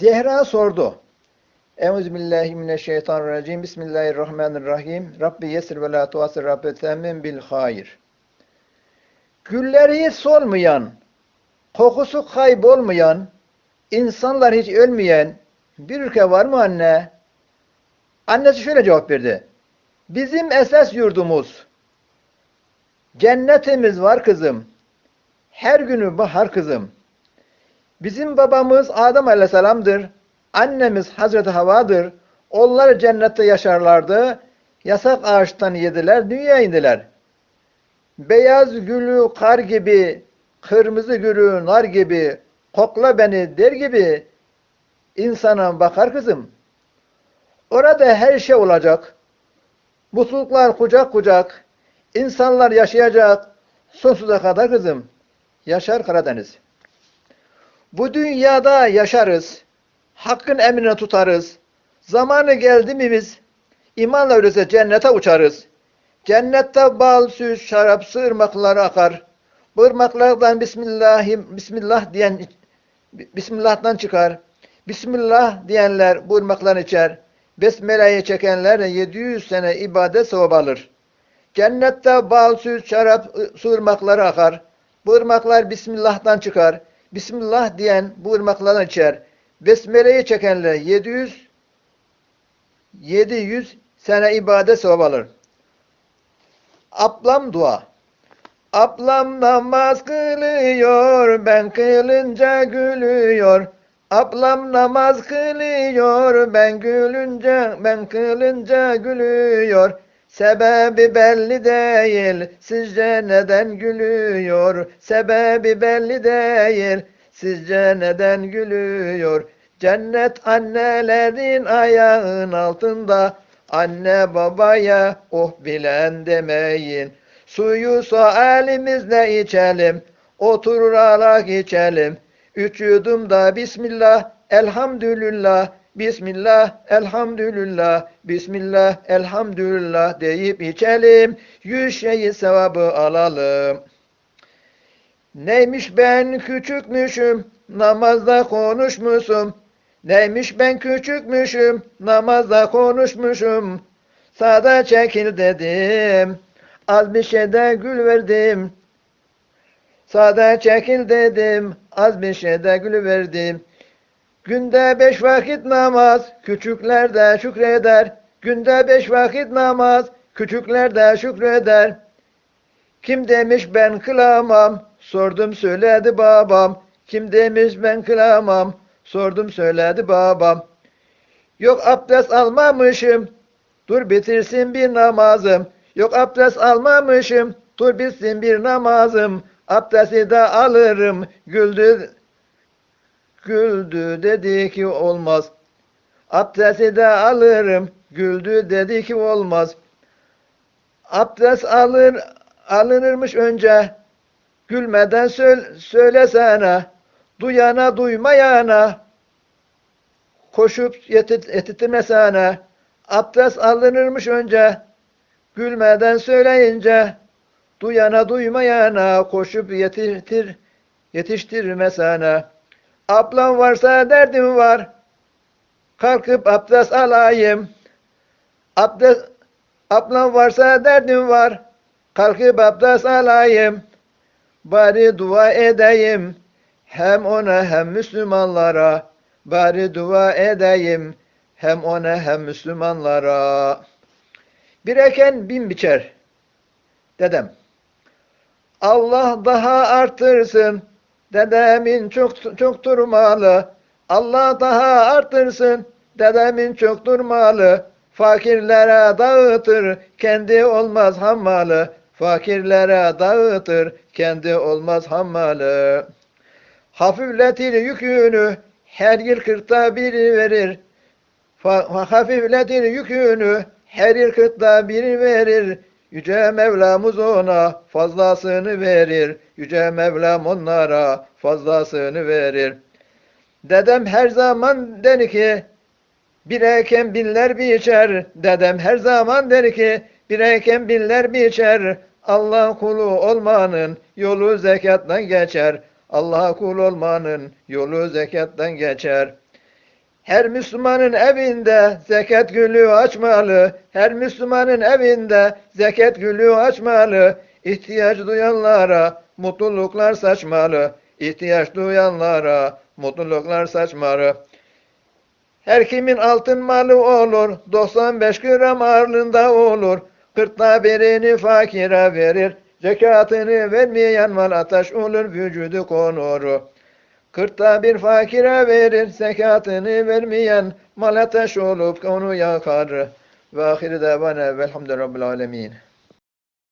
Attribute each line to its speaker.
Speaker 1: Zehra sordu. Euzubillahimineşşeytanirracim. Bismillahirrahmanirrahim. Rabbi yesir ve la tuasir Rabbi temmin bil hayır. Gülleri solmayan, kokusu kaybolmayan, insanlar hiç ölmeyen bir ülke var mı anne? Annesi şöyle cevap verdi. Bizim esas yurdumuz, cennetimiz var kızım. Her günü bahar kızım. Bizim babamız Adem Aleyhisselam'dır. Annemiz Hazreti Hava'dır. Onlar cennette yaşarlardı. Yasak ağaçtan yediler, dünya indiler. Beyaz gülü kar gibi, kırmızı gülü nar gibi, kokla beni der gibi insana bakar kızım. Orada her şey olacak. Mutluluklar kucak kucak. insanlar yaşayacak. Sonsuza kadar kızım. Yaşar Karadeniz. Bu dünyada yaşarız. Hakkın emrine tutarız. Zamanı geldi mi biz imanla öyleyse cennete uçarız. Cennette bal, süt, şarap, ırmaklar akar. Bu ırmaklardan Bismillahim, Bismillah diyen Bismillah'tan çıkar. Bismillah diyenler bu ırmakları içer. Besmele'yi çekenler 700 sene ibadet sevap alır. Cennette bal, süt, şarap, su akar. Bu ırmaklar Bismillah'tan çıkar. Bismillah diyen bu ırmaklardan içer. Besmele'yi çekenler 700 700 sene ibadet sevap alır. Ablam dua. Ablam namaz kılıyor, ben kılınca gülüyor. Ablam namaz kılıyor, ben gülünce, ben kılınca gülüyor. Sebebi belli değil, sizce neden gülüyor? Sebebi belli değil, sizce neden gülüyor? Cennet annelerin ayağın altında, anne babaya oh bilen demeyin. Suyu sağ elimizle içelim, oturarak içelim. Üç yudumda Bismillah, Elhamdülillah, Bismillah, Elhamdülillah, Bismillah, Elhamdülillah deyip içelim. Yüz şeyi sevabı alalım. Neymiş ben küçükmüşüm, namazda konuşmuşum. Neymiş ben küçükmüşüm, namazda konuşmuşum. Sağda çekil dedim, az bir şeyde gül verdim. Sağda çekil dedim, az bir şeyde gül verdim. Günde beş vakit namaz, küçükler de şükreder. Günde beş vakit namaz, küçükler de şükreder. Kim demiş ben kılamam, sordum söyledi babam. Kim demiş ben kılamam, sordum söyledi babam. Yok abdest almamışım, dur bitirsin bir namazım. Yok abdest almamışım, dur bitsin bir namazım. Abdesti de alırım, güldü, güldü dedi ki olmaz. Abdesti de alırım, güldü dedi ki olmaz. Abdest alır, alınırmış önce, gülmeden söyle, söylesene, duyana duymayana, koşup yetitmesene, abdest alınırmış önce, gülmeden söyleyince, duyana duymayana, koşup yetiştir, yetiştirmesene. Ablam varsa derdim var, kalkıp abdest alayım. Abdest, ablam varsa derdim var, kalkıp abdest alayım. Bari dua edeyim, hem ona hem Müslümanlara. Bari dua edeyim, hem ona hem Müslümanlara. Bir eken bin biçer. Dedem. Allah daha artırsın. Dedemin çok çoktur malı. Allah daha artırsın. Dedemin çoktur malı. Fakirlere dağıtır. Kendi olmaz hammalı. Fakirlere dağıtır. Kendi olmaz hammalı. Hafifletir yükünü. Her yıl kırkta bir verir. Hafifletir yükünü. Her yıl kırkta bir verir. Yüce Mevlamız ona fazlasını verir. Yüce Mevlam onlara fazlasını verir. Dedem her zaman der ki bir eken binler biçer. Dedem her zaman der ki bir eken binler biçer. Allah kulu olmanın yolu zekattan geçer. Allah kul olmanın yolu zekattan geçer. Her Müslümanın evinde zekat gülü açmalı. Her Müslümanın evinde zekat gülü açmalı. İhtiyaç duyanlara mutluluklar saçmalı. İhtiyaç duyanlara mutluluklar saçmalı. Her kimin altın malı olur, 95 gram ağırlığında olur. Kırkta birini fakire verir, zekatını vermeyen mal ateş olur, vücudu konur. Kırkta bir fakire verir, zekatını vermeyen mal ateş olup onu yakar. Ve ahir davana velhamdülillahi rabbil alemin.